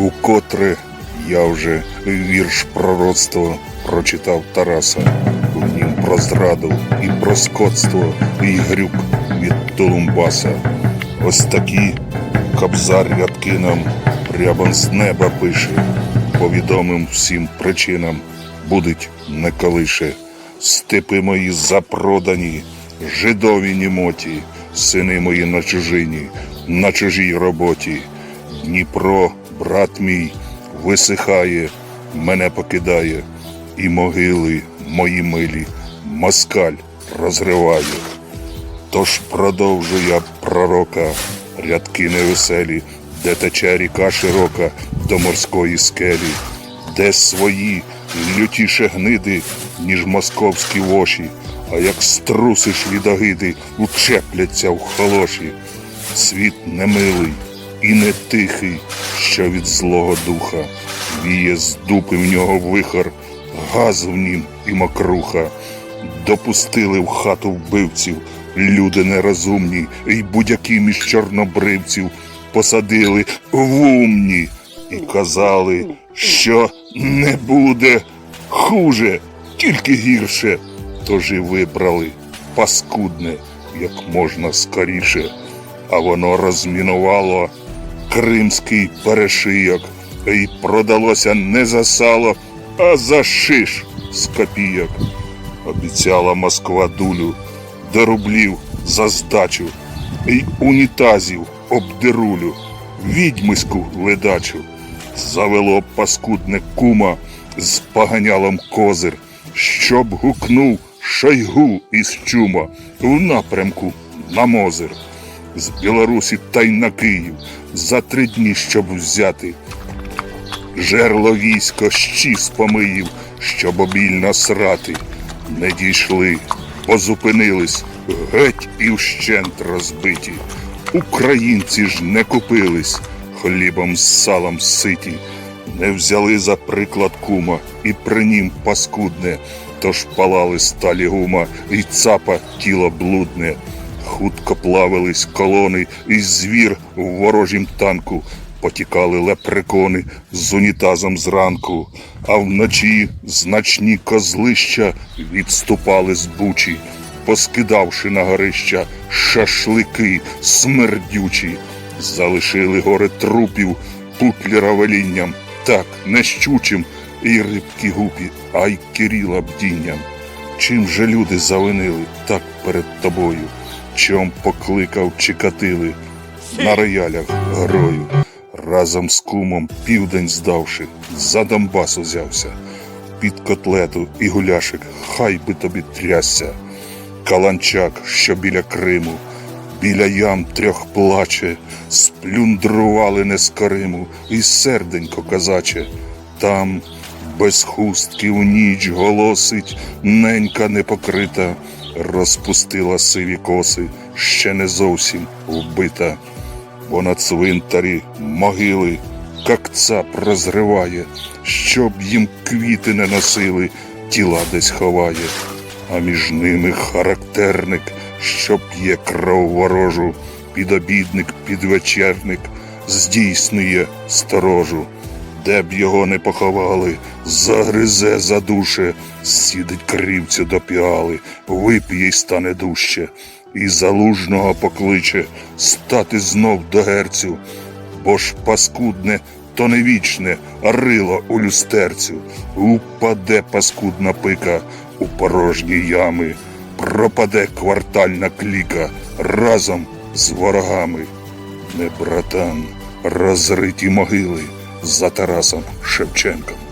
Укотре я вже вірш пророцтва прочитав Тараса. В нім про зраду і про скотство, і грюк від Тулумбаса. Ось такі кобзар рядки нам прямо з неба пише. Повідомим всім причинам будуть не колише. Степи мої запродані, жидові німоті, сини мої на чужині, на чужій роботі. Дніпро, брат мій, висихає, мене покидає, і могили мої милі, москаль розриває. Тож продовжу я пророка, рядки невеселі, де тече ріка широка до морської скелі, де свої лютіше гниди, ніж московські воші, а як струсиш від огиди, учепляться в холоші. Світ немилий і не тихий, що від злого духа, віє з дупи в нього вихор, газ в нім і мокруха. Допустили в хату вбивців, люди нерозумні, і будь-які між чорнобривців посадили в умні і казали, що не буде хуже, тільки гірше. Тож і вибрали паскудне, як можна скоріше, а воно розмінувало кримський перешийок і продалося не за сало, а за шиш з копійок. Обіцяла Москва дулю до рублів за здачу й унітазів обдерулю, відьмиську ледачу. Завело паскудне кума з поганялом козир, щоб гукнув шайгу із чума в напрямку на Мозир. З Білорусі та й на Київ за три дні, щоб взяти Жерло військо щіз помиїв, щоб обільно срати. Не дійшли, позупинились, геть і вщент розбиті. Українці ж не купились, хлібом з салом ситі, не взяли за приклад кума і при нім паскудне, тож палали сталі гума і цапа тіло блудне. Хутко плавились колони, і звір в ворожім танку. Потікали лепрекони з унітазом зранку, а вночі значні козлища відступали з бучі, поскидавши на горища шашлики смердючі, залишили гори трупів путлера велінням, так не щучим і рибки гупі, а й Кирила бдінням. Чим же люди завинили так перед тобою? Чом покликав Чикатили на роялях грою? Разом з кумом південь здавши, за Донбас узявся. Під котлету і гуляшик, хай би тобі трясся. Каланчак, що біля Криму, біля ям трьох плаче, сплюндрували нескориму і серденько козаче. Там без хустки у ніч голосить, ненька непокрита, розпустила сиві коси, ще не зовсім вбита. Бо на цвинтарі могили, как цап розриває, щоб їм квіти не носили, тіла десь ховає, а між ними характерник, що п'є кров ворожу, підобідник, підвечерник, здійснює сторожу. Де б його не поховали, загризе за душе, сідить кривцю до піали, вип'є й стане дужче, і залужного покличе стати знов до герцю, бо ж паскудне то не вічне, рило у люстерцю, упаде паскудна пика у порожні ями, пропаде квартальна кліка разом з ворогами. Не братан, розриті могили за Тарасом Шевченком.